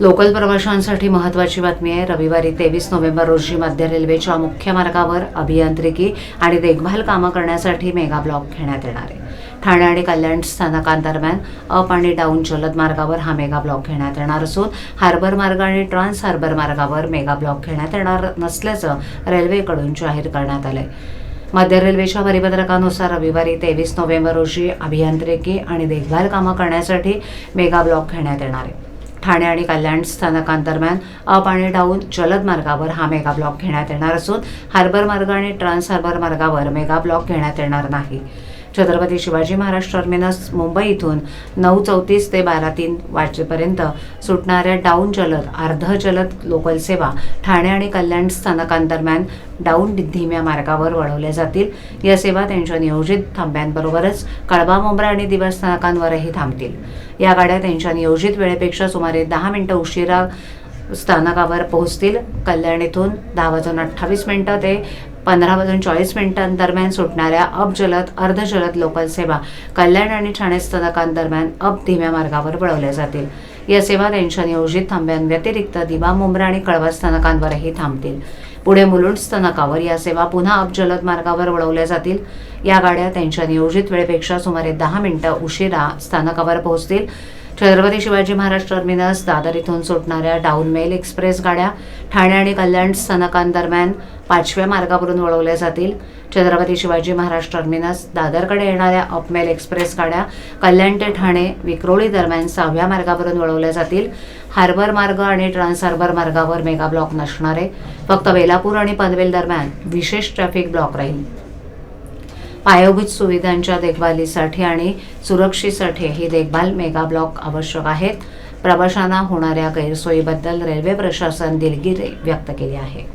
Local प्रवाशांसाठी महत्त्वाची बातमी आहे. रविवारी तेवीस नोव्हेंबर रोजी मध्य रेल्वेच्या मुख्य मार्गावर अभियांत्रिकी आणि देखभाल कामं करण्यासाठी मेगा ब्लॉक घेण्यात येणार आहे. ठाणे आणि कल्याण स्थानकांदरम्यान अप आणि डाऊन जलद मार्गावर हा मेगा ब्लॉक घेण्यात येणार असून हार्बर मार्ग आणि ट्रान्स हार्बर मार्गावर मेगा ब्लॉक घेण्यात येणार नसल्याचं रेल्वेकडून जाहीर करण्यात आलंय. मध्य रेल्वेच्या परिपत्रकानुसार रविवारी तेवीस नोव्हेंबर रोजी अभियांत्रिकी आणि देखभाल कामं करण्यासाठी मेगा ब्लॉक घेण्यात येणार आहे. ठाणे आणि कल्याण स्थानकांदरम्यान अप आणि डाऊन जलद मार्गावर हा मेगा ब्लॉक घेण्यात येणार असून हार्बर मार्ग आणि ट्रान्स हार्बर मार्गावर मेगा ब्लॉक घेण्यात येणार नाही. छत्रपती शिवाजी महाराज टर्मिनस मुंबई इथून नऊ चौतीस ते बारा तीन वाजेपर्यंत सुटणाऱ्या डाऊन जलद अर्ध जलद लोकल सेवा ठाणे आणि कल्याण स्थानकांदरम्यान डाऊन धीम्या मार्गावर वळवल्या जातील. या सेवा त्यांच्या नियोजित थांब्यांबरोबरच कळबा मुंब्रा आणि दिवस स्थानकांवरही थांबतील. या गाड्या त्यांच्या नियोजित वेळेपेक्षा सुमारे दहा मिनिटं उशिरा स्थानकावर पोहोचतील. कल्याण इथून दहा वाजून अठ्ठावीस मिनटं ते पंधरा चाळीस मिनिटांदरम्यान सुटणाऱ्या अप जलद अर्ध जलद लोकल सेवा कल्याण आणि ठाणे स्थानकांदरम्यान अप धीम्या मार्गावर वळवल्या जातील. या सेवा त्यांच्या नियोजित थांब्यांव्यतिरिक्त दिवा मुंब्रा आणि कळवा स्थानकांवरही थांबतील. पुढे मुलुंड स्थानकावर या सेवा पुन्हा अप जलद मार्गावर वळवल्या जातील. या गाड्या त्यांच्या नियोजित वेळेपेक्षा सुमारे दहा मिनिटं उशिरा स्थानकावर पोहोचतील. छत्रपती शिवाजी महाराज टर्मिनस दादर इथून सुटणाऱ्या डाऊन मेल एक्सप्रेस गाड्या ठाणे आणि कल्याण स्थानकांदरम्यान पाचव्या मार्गावरून वळवल्या जातील. छत्रपती शिवाजी महाराज टर्मिनस दादरकडे येणाऱ्या अपमेल एक्सप्रेस गाड्या कल्याण ते ठाणे विक्रोळी दरम्यान सहाव्या मार्गावरून वळवल्या जातील. हार्बर मार्ग आणि ट्रान्स हार्बर मार्गावर मेगा ब्लॉक नसणार आहे फक्त बेलापूर आणि पनवेल दरम्यान विशेष ट्रॅफिक ब्लॉक राहील. पायाभूत सुविधांच्या देखभालीसाठी आणि सुरक्षेसाठी ही देखभाल मेगा ब्लॉक आवश्यक आहेत. प्रवाशांना होणाऱ्या गैरसोयीबद्दल रेल्वे प्रशासन दिलगिरी व्यक्त केली आहे.